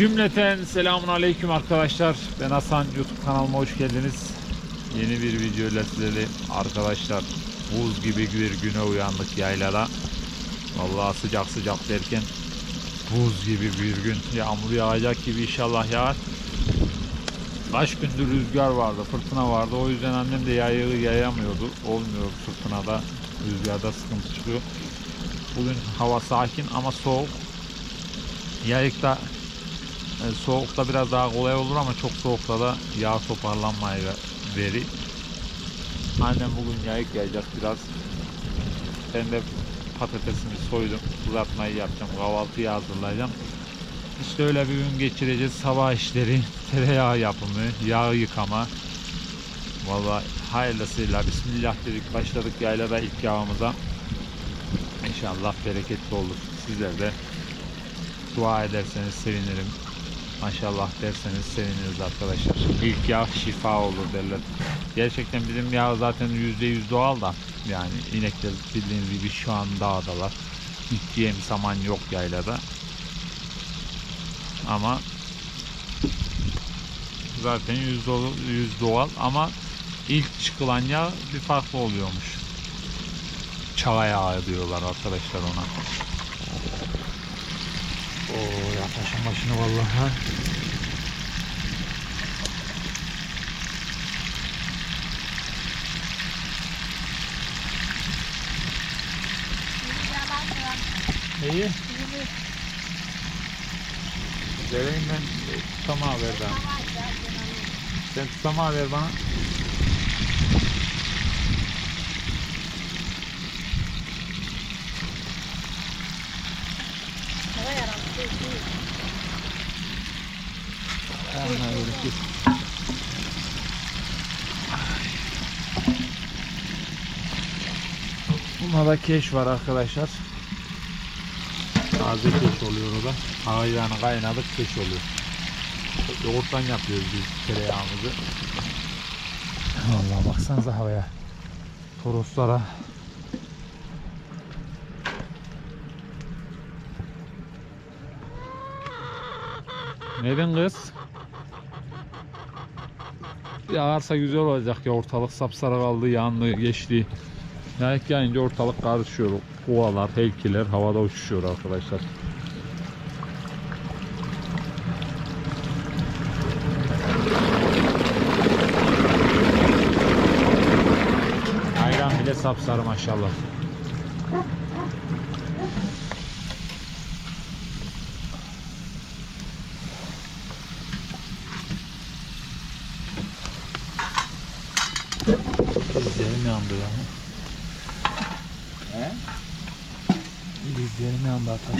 Cümleten selamun aleyküm arkadaşlar. Ben Hasan YouTube kanalıma hoş geldiniz. Yeni bir video ile sizlerle arkadaşlar buz gibi bir güne uyandık yaylada. Vallahi sıcak sıcak derken buz gibi bir gün. Yağmur yağacak gibi inşallah yağar. Kaç gündür rüzgar vardı, fırtına vardı. O yüzden annem de yayığı yayamıyordu. Olmuyor fırtınada, rüzgarda sıkıntı çıkıyor. Bugün hava sakin ama soğuk. Yayıkta e, soğukta biraz daha kolay olur ama çok soğukta da yağ toparlanmayı ve- verir. Annem bugün yayık yayacak biraz. Ben de patatesimi soydum. Kızartmayı yapacağım. Kahvaltıyı hazırlayacağım. İşte öyle bir gün geçireceğiz. Sabah işleri, tereyağı yapımı, yağ yıkama. Vallahi hayırlısıyla Bismillah dedik başladık yaylada ilk yağımıza. İnşallah bereketli olur. Sizler de dua ederseniz sevinirim. Maşallah derseniz seviniriz arkadaşlar. İlk yağ şifa olur derler. Gerçekten bizim yağ zaten %100 doğal da yani inekler bildiğiniz gibi şu an dağdalar. Hiç yem saman yok yaylada. Ama zaten yüz, dolu, yüz doğal ama ilk çıkılan yağ bir farklı oluyormuş. Çağ yağı diyorlar arkadaşlar ona. Oo yaklaşım başını vallahi. İyi. Vereyim ben tutamağı ver bana. Sen tutamağı ver bana. Öyle git. Buna da keş var arkadaşlar. Taze keş oluyor o da. Ayranı kaynadık keş oluyor. Yoğurttan yapıyoruz biz tereyağımızı. Vallahi baksanıza havaya. Toroslara. Neden kız? Yağarsa güzel olacak ya ortalık sapsarı kaldı yanlı geçti. Yağık yağınca ortalık karışıyor. Kovalar, heykeler havada uçuşuyor arkadaşlar. Ayran bile sapsarı maşallah. about that.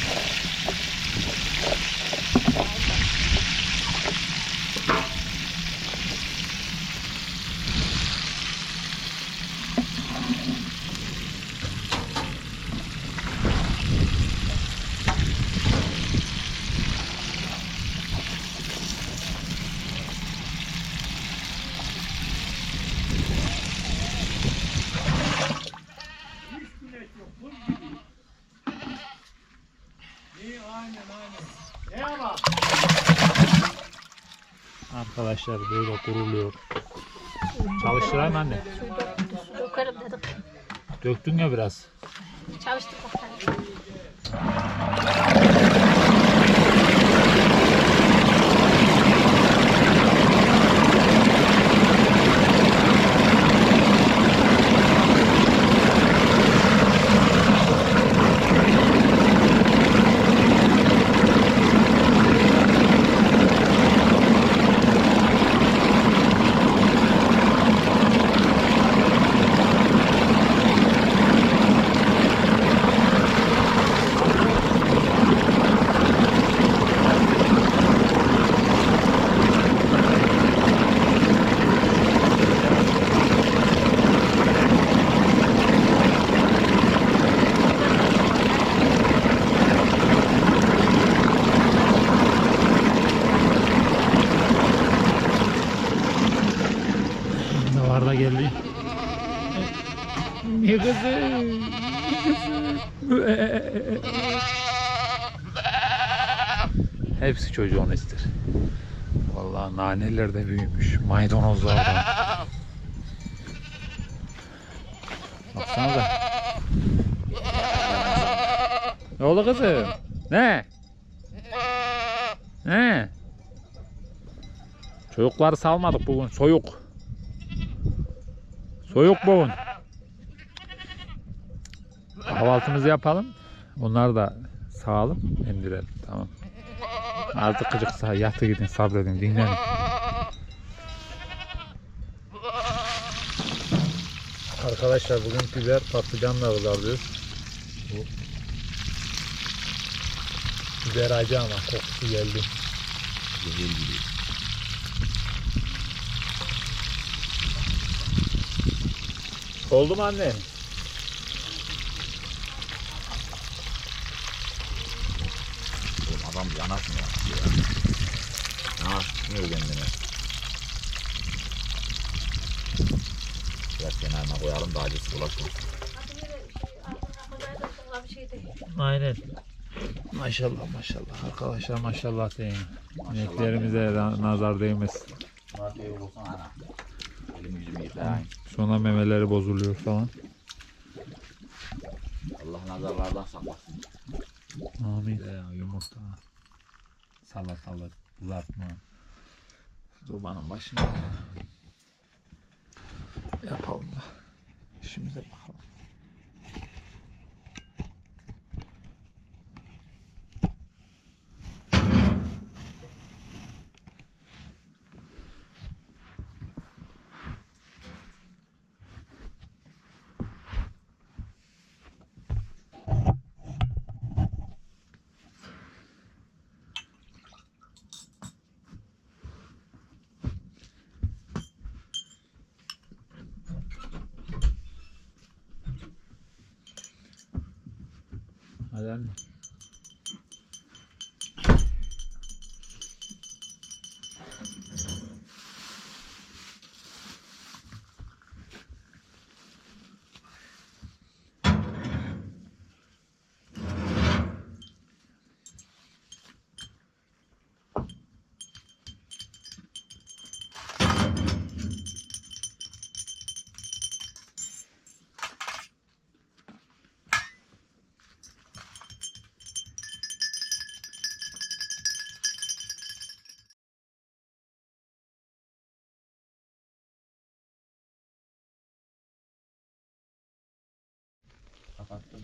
arkadaşlar. Böyle kuruluyor. Çalıştırayım anne. Dökerim dedik. Döktün ya biraz. Çalıştık bakalım. Ne kızım? Hepsi çocuğunu ister. Vallahi naneler de büyümüş. Maydanozlar da. Baksanıza. Ne oldu kızım? Ne? Ne? Çocukları salmadık bugün. Soyuk. Soyuk bugün. Kahvaltımızı yapalım. Onları da sağalım. Emdirelim. Tamam. Artık gıcık sağ. Yatı gidin sabredin. Dinlenin. Arkadaşlar bugün biber patlıcanla kızartıyoruz. Bu biber acı ama kokusu geldi. Oldu mu anne? Oğlum adam yanasın Yansıtmıyor kendini. Biraz kenarına koyalım da acısı bulaşmasın. Şey. Aynen. Maşallah maşallah. Arkadaşlar maşallah deyin. İneklerimize na- nazar yıkayayım. Sonra memeleri bozuluyor falan. Allah nazarlardan saklasın. Amin. Ya, yumurta. Salatalık, kızartma. Zobanın başında. Yapalım da. İşimize bakalım. Hadi anne. Kapattım.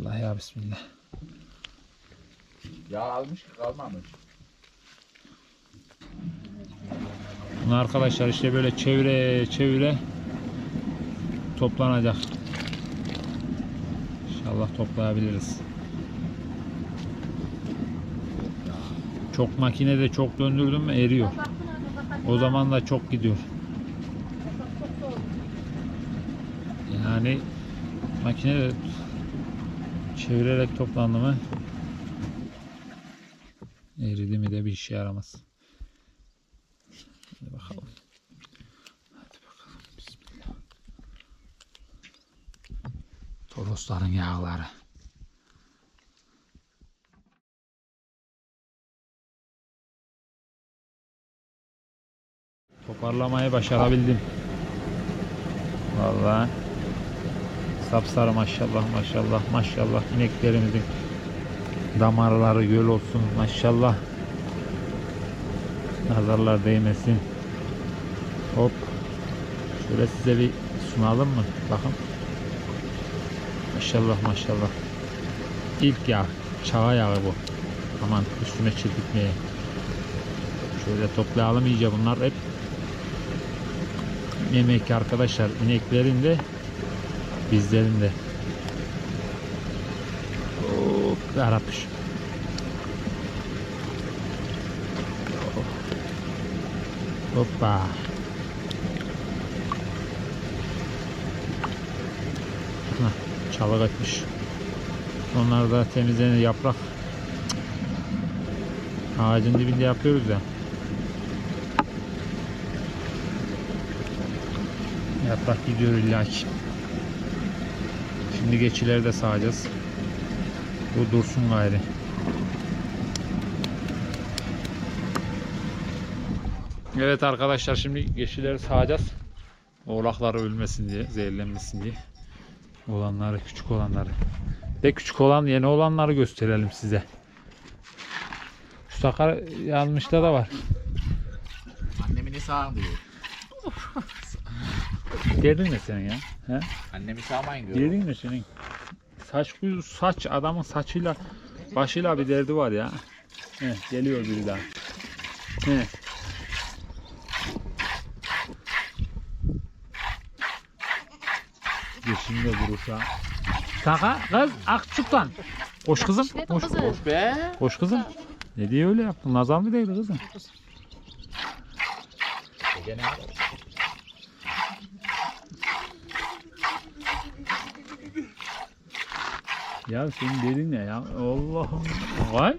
Allah ya bismillah. Yağ almış ki kalmamış. Bunu arkadaşlar işte böyle çevire çevire toplanacak. İnşallah toplayabiliriz. Çok makinede çok döndürdüm mü eriyor. O zaman da çok gidiyor. Yani makinede çevirerek toplandı mı eridi mi de bir işe yaramaz. Hadi bakalım. Hadi bakalım. Bismillah. Torosların yağları. Toparlamayı başarabildim. Vallahi sapsarı maşallah maşallah maşallah. İneklerimizin damarları göl olsun maşallah. Nazarlar değmesin. Hop. Şöyle size bir sunalım mı? Bakın. Maşallah maşallah. İlk yağ çağa yağı bu. Aman üstüne çirkitmeye şöyle toplayalım iyice bunlar hep. Yemek arkadaşlar ineklerin de bizlerin de Hop yarabbim. Hoppa. Hah, çalık etmiş. Onlar da temizlenir yaprak. Ağacın dibinde yapıyoruz ya. Yaprak gidiyor illaki. Şimdi geçileri de sağacağız. Bu dursun gayri. Evet arkadaşlar şimdi geçileri sağacağız. Oğlaklar ölmesin diye, zehirlenmesin diye. Olanları, küçük olanları. De küçük olan, yeni olanları gösterelim size. Şu sakar yanmışta da var. Annemi sağın diyor. Derdin ne senin ya? He? Annemi sağmayın diyor. Derdin ne senin? Saç kuyu saç adamın saçıyla başıyla bir derdi var ya. He, geliyor biri daha. He. Geçimde duruşa. Saka kız akçuktan. Koş kızım. Koş, kızım. Boş be. koş kızım. Ne diye öyle yaptın? Nazar mı değdi kızım? Gene Ya senin dedin ne ya? Allah'ım. Vay.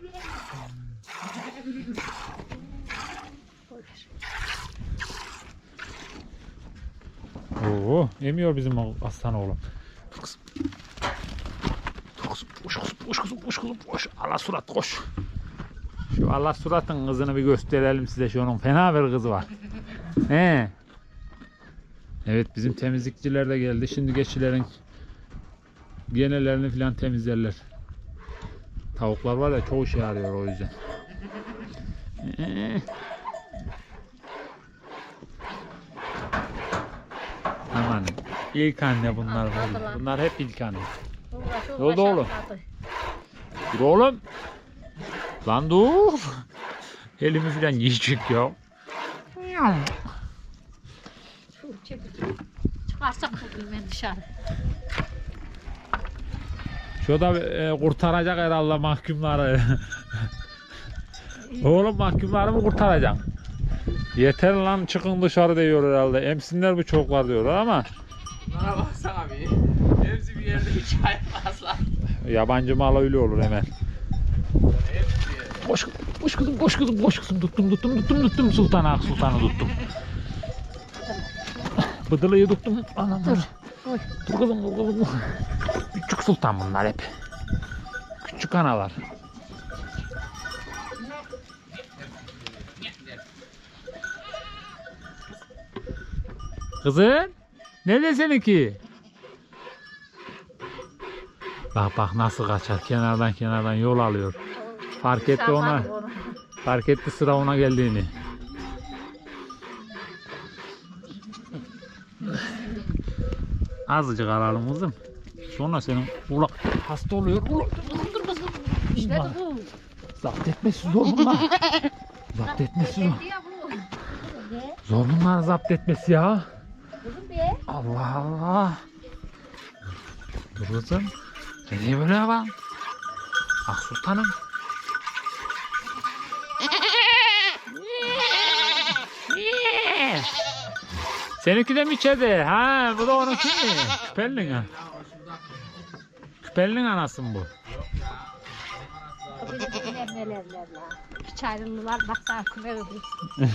Oo, emiyor bizim aslan oğlum. Kızım. Kızım, koş kızım, koş kızım, koş kızım, koş. Allah surat, koş. Şu Allah suratın kızını bir gösterelim size. Şu onun fena bir kızı var. He. Evet bizim temizlikçiler de geldi. Şimdi geçilerin genelerini falan temizlerler. Tavuklar var ya çoğu şey arıyor o yüzden. Ee. Aman ilk anne bunlar. Bunlar, bunlar hep ilk anne. Ne oldu oğlum? Dur oğlum. Lan dur. Elimi falan yiyecek ya. Çıkarsak bugün ben dışarı. Şu da e, kurtaracak herhalde mahkumları. Oğlum mahkumları mı kurtaracaksın? Yeter lan çıkın dışarı diyor herhalde. Emsinler bu çoklar diyorlar ama Bana baksana abi. Hepsi bir yerde hiç ayrılmaz lan. yabancı mal öyle olur hemen. Bir. Koş, koş kızım, koş kızım, koş kızım. Tuttum, tuttum, tuttum, tuttum. Sultan Ak Sultan'ı tuttum. Bıdılıyı tuttum. Anam dur. Dur kızım, dur kızım. Küçük sultan bunlar hep. Küçük analar. Kızım, ne seninki? Bak bak nasıl kaçar kenardan kenardan yol alıyor. Fark etti ona. Fark etti sıra ona geldiğini. Azıcık alalım kızım. Sonra senin ulak hasta oluyor. Ulak. Dur kızım. İşte bu. Zapt etmesi zor bunlar. zapt etmesi zor. Ya bu. Ne? Zor bunlar zapt etmesi ya. Allah Allah. Dur kızım. Ne diye böyle ya? Ah sultanım. Seninki de mi içeride? Ha bu da onunki mi? Küpelinin ha. Küpelinin anası mı bu? Neler neler. Hiç ayrılılar baksana küme ödü.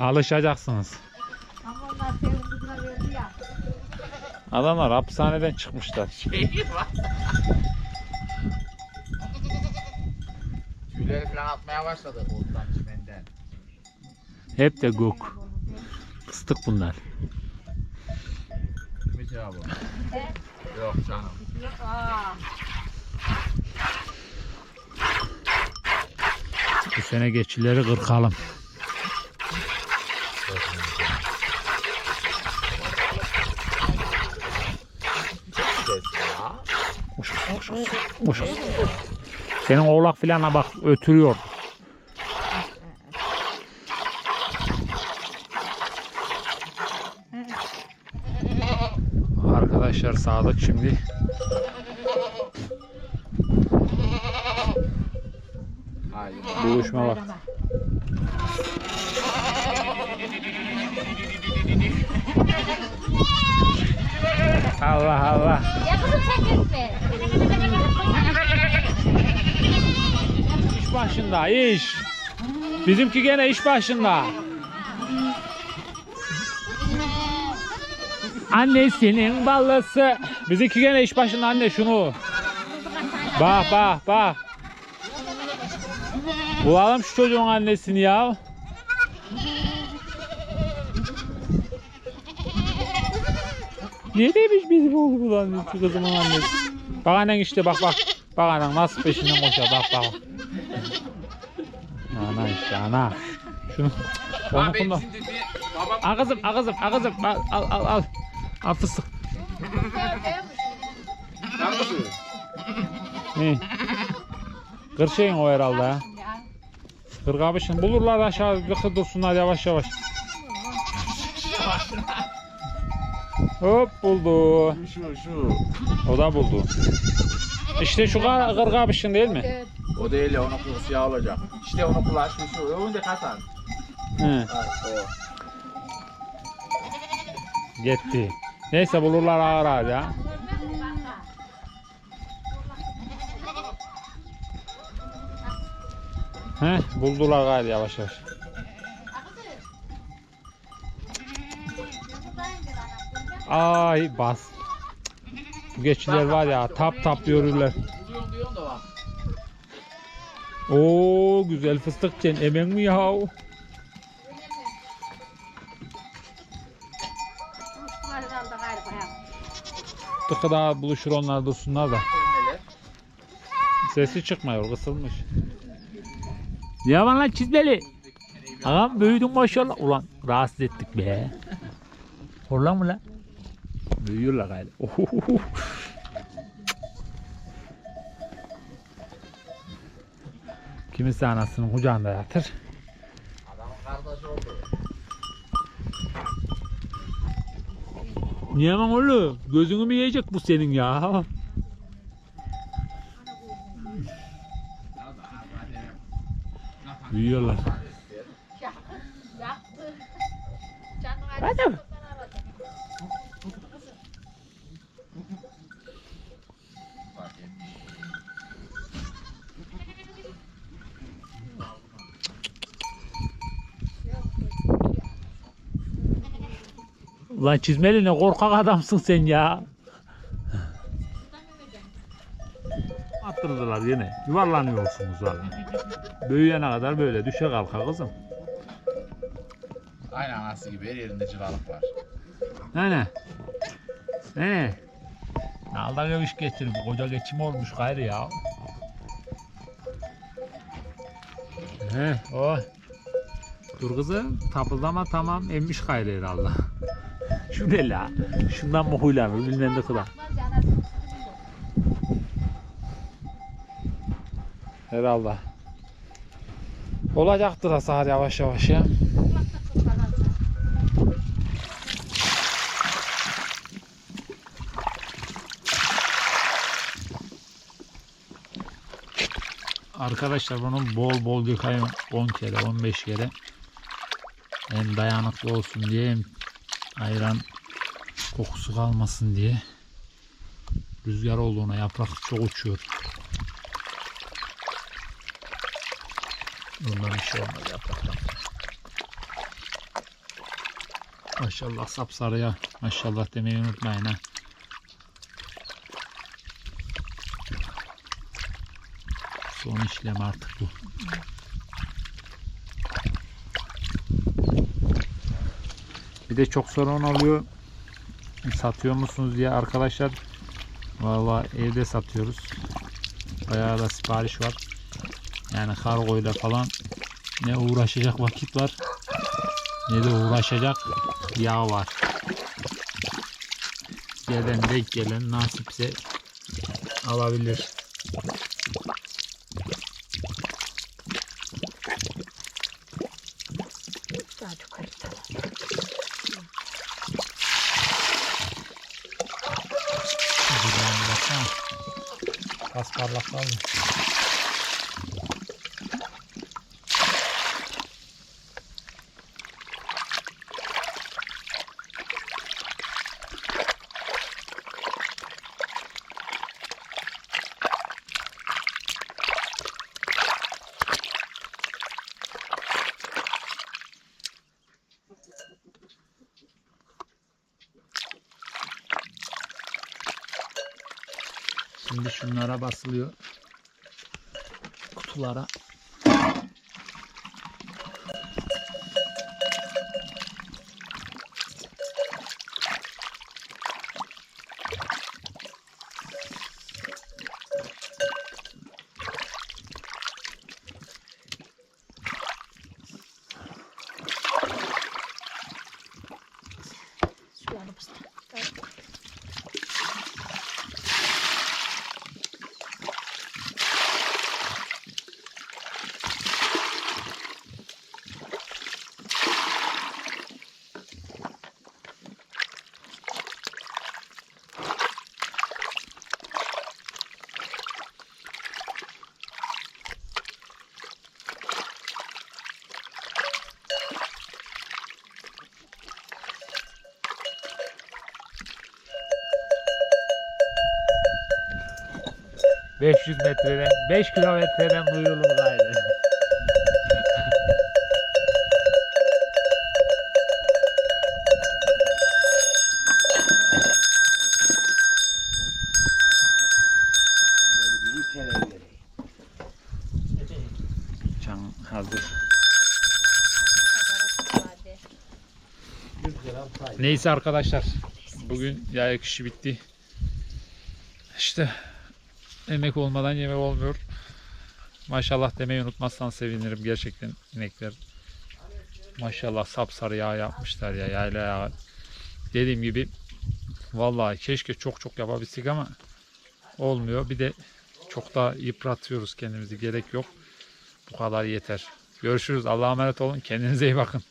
Alışacaksınız. Ama onlar senin kızına verdi ya. Adamlar hapishaneden çıkmışlar. Şey var. Tüyleri falan atmaya başladı ottan çimenden. Hep de gök. Fıstık bunlar. Kimin cevabı? Yok canım. Bu sene geçileri kırkalım. Senin oğlak filana bak ötürüyor. Sağlık şimdi. Buluşma bak. Allah Allah. Ya kızım sen gitme. İş başında iş. Bizimki gene iş başında. Annesinin ballısı. Bizimki gene iş başında anne şunu. Bak bak bak. Bulalım şu çocuğun annesini ya. Ne demiş bizim oğlum ulan şu kızımın annesi. Bak annen işte bak bak. Bak annen nasıl peşinden koşuyor bak bak. Ana işte ana. Şunu. Onu kullan. şimdi bir babam Al al al. Al, fıstık. Hangisi? Ne? Kır şeyin o herhalde ha. Kır kabışın. Bulurlar aşağı bir dursunlar yavaş yavaş. Hop buldu. Şu şu. O da buldu. İşte şu kar, kır kabışın değil mi? O değil ya onun kulağı siyah olacak. İşte onun kulağı şu. Önce Hasan. He, Ha, o. gitti. Neyse bulurlar ağır ağır ya. He, buldular gayri yavaş yavaş. Ay bas. Bu geçiler var ya tap tap yürürler. Oo güzel fıstık sen emen mi ya? Herhalde galiba ya. Tıkı daha buluşur onlar dursunlar da. Sesi çıkmıyor kısılmış. Ne var lan çizmeli? Ağam büyüdün maşallah. Ulan rahatsız ettik be. Horlan mı lan? Büyüyorlar. Ohohoho. Kimisi anasının kucağında yatır. Adamın kardeşi oldu. Lan oğlum? Gözünü mü yiyecek bu senin ya? Büyüyorlar. Yaktı. Canım Hadi. Ulan çizmeli ne korkak adamsın sen ya. Attırdılar yine. Yuvarlanıyorsunuz valla. Büyüyene kadar böyle düşe kalka kızım. Aynı anası gibi her yerinde cıvalık var. Ne ne? Ne ne? Nalda geviş getirip koca geçim olmuş gayrı ya. He o. Dur kızım tapıldama tamam emmiş gayrı herhalde. Şu ne la? Şundan mı huylanır bilmem ne kadar. Herhalde. Olacaktır hasar yavaş yavaş ya. Arkadaşlar bunu bol bol yıkayın 10 kere 15 kere hem dayanıklı olsun diye hem ayran kokusu kalmasın diye rüzgar olduğuna yaprak çok uçuyor. Bundan bir şey olmaz yapraktan. Maşallah sapsarıya maşallah demeyi unutmayın ha. Son işlem artık bu. De çok sorun oluyor. Satıyor musunuz diye arkadaşlar. Valla evde satıyoruz. Bayağı da sipariş var. Yani kargoyla falan ne uğraşacak vakit var ne de uğraşacak yağ var. Gelen denk gelen nasipse alabilir. Şimdi şunlara basılıyor. Kutulara. 500 metreden, 5 kilometreden duyulur gayrı. Can hazır. Neyse arkadaşlar. Bugün yaya kişi bitti. İşte emek olmadan yemek olmuyor. Maşallah demeyi unutmazsan sevinirim gerçekten inekler. Maşallah sapsarı yağ yapmışlar ya yayla yağı. Dediğim gibi vallahi keşke çok çok yapabilsek ama olmuyor. Bir de çok da yıpratıyoruz kendimizi gerek yok. Bu kadar yeter. Görüşürüz. Allah'a emanet olun. Kendinize iyi bakın.